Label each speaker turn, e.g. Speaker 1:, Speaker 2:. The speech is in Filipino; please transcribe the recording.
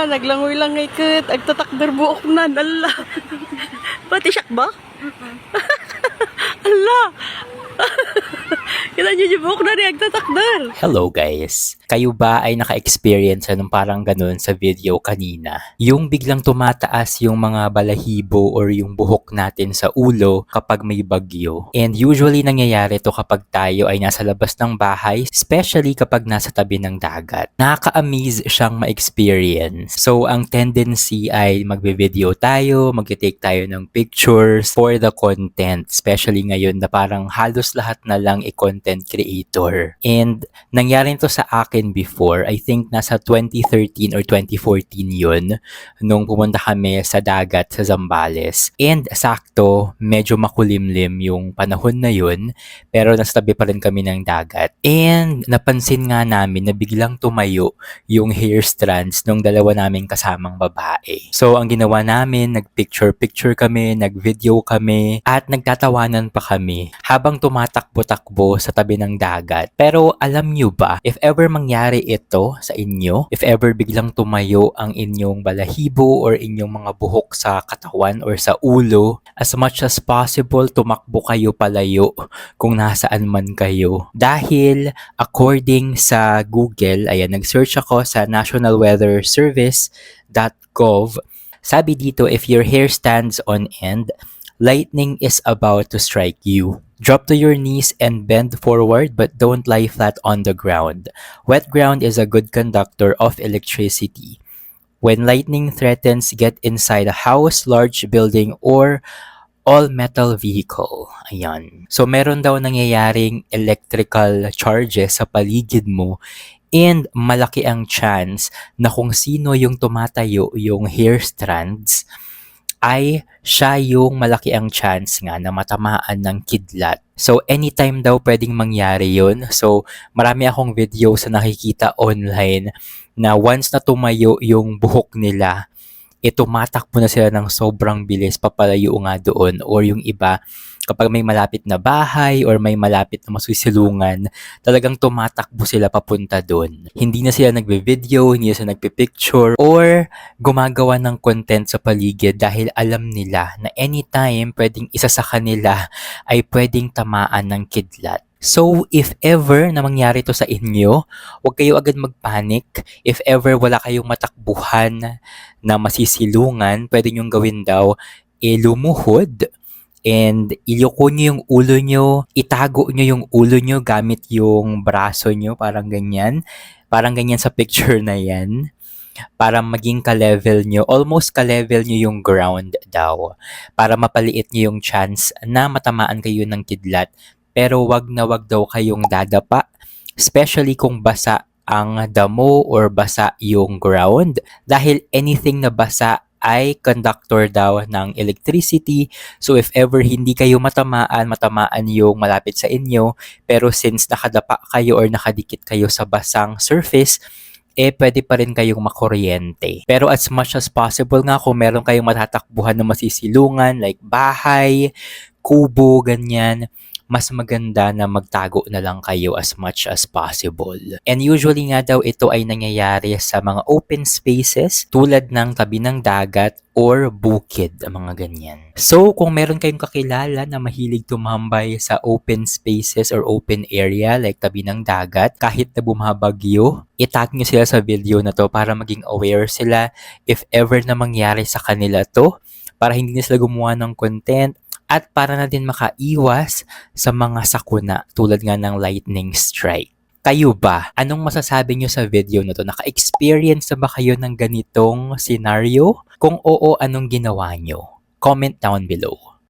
Speaker 1: na, naglangoy-langoy kat. Agtatakder buok na, ala. Pati siyak ba? ala. Kita yung buok na rin, agtatakder.
Speaker 2: Hello guys! Kayo ba ay naka-experience ng parang ganun sa video kanina? Yung biglang tumataas yung mga balahibo or yung buhok natin sa ulo kapag may bagyo. And usually nangyayari to kapag tayo ay nasa labas ng bahay, especially kapag nasa tabi ng dagat. Nakaka-amaze siyang ma-experience. So ang tendency ay magbe-video tayo, magte-take tayo ng pictures for the content. Especially ngayon na parang halos lahat na lang i-content creator. And nangyari to sa akin before, I think nasa 2013 or 2014 yun, nung pumunta kami sa dagat sa Zambales. And sakto, medyo makulimlim yung panahon na yun, pero nasa tabi pa rin kami ng dagat. And napansin nga namin na biglang tumayo yung hair strands nung dalawa naming kasamang babae. So ang ginawa namin, nagpicture-picture kami, nagvideo kami, at nagtatawanan pa kami habang tumatakbo-takbo sa tabi ng dagat. Pero alam nyo ba, if ever mangyari ito sa inyo, if ever biglang tumayo ang inyong balahibo or inyong mga buhok sa katawan or sa ulo, as much as possible, tumakbo kayo palayo kung nasaan man kayo. Dahil according sa Google, ayan, nag-search ako sa National sabi dito, if your hair stands on end, lightning is about to strike you. Drop to your knees and bend forward, but don't lie flat on the ground. Wet ground is a good conductor of electricity. When lightning threatens, get inside a house, large building, or all-metal vehicle. Ayan. So, meron daw nangyayaring electrical charges sa paligid mo and malaki ang chance na kung sino yung tumatayo yung hair strands ay siya yung malaki ang chance nga na matamaan ng kidlat. So, anytime daw pwedeng mangyari yun. So, marami akong video sa nakikita online na once na tumayo yung buhok nila, e tumatakbo na sila ng sobrang bilis papalayo nga doon or yung iba kapag may malapit na bahay or may malapit na masusilungan, talagang tumatakbo sila papunta doon. Hindi na sila nagbe-video, hindi na sila nagpe-picture or gumagawa ng content sa paligid dahil alam nila na anytime pwedeng isa sa kanila ay pwedeng tamaan ng kidlat. So, if ever na mangyari to sa inyo, huwag kayo agad magpanik. If ever wala kayong matakbuhan na masisilungan, pwede nyong gawin daw, e lumuhod and iluko nyo yung ulo nyo, itago nyo yung ulo nyo gamit yung braso nyo, parang ganyan. Parang ganyan sa picture na yan para maging ka-level nyo, almost ka-level nyo yung ground daw. Para mapaliit nyo yung chance na matamaan kayo ng kidlat. Pero wag na wag daw kayong dadapa, especially kung basa ang damo or basa yung ground. Dahil anything na basa ay conductor daw ng electricity. So if ever hindi kayo matamaan, matamaan yung malapit sa inyo, pero since nakadapa kayo or nakadikit kayo sa basang surface, eh pwede pa rin kayong makuryente. Pero as much as possible nga kung meron kayong matatakbuhan na masisilungan like bahay, kubo, ganyan, mas maganda na magtago na lang kayo as much as possible. And usually nga daw ito ay nangyayari sa mga open spaces tulad ng tabi ng dagat or bukid, mga ganyan. So, kung meron kayong kakilala na mahilig tumambay sa open spaces or open area like tabi ng dagat, kahit na bumabagyo, itag nyo sila sa video na to para maging aware sila if ever na mangyari sa kanila to para hindi na sila gumawa ng content at para na din makaiwas sa mga sakuna tulad nga ng lightning strike. Kayo ba? Anong masasabi nyo sa video na to? Naka-experience na ba kayo ng ganitong scenario? Kung oo, anong ginawa nyo? Comment down below.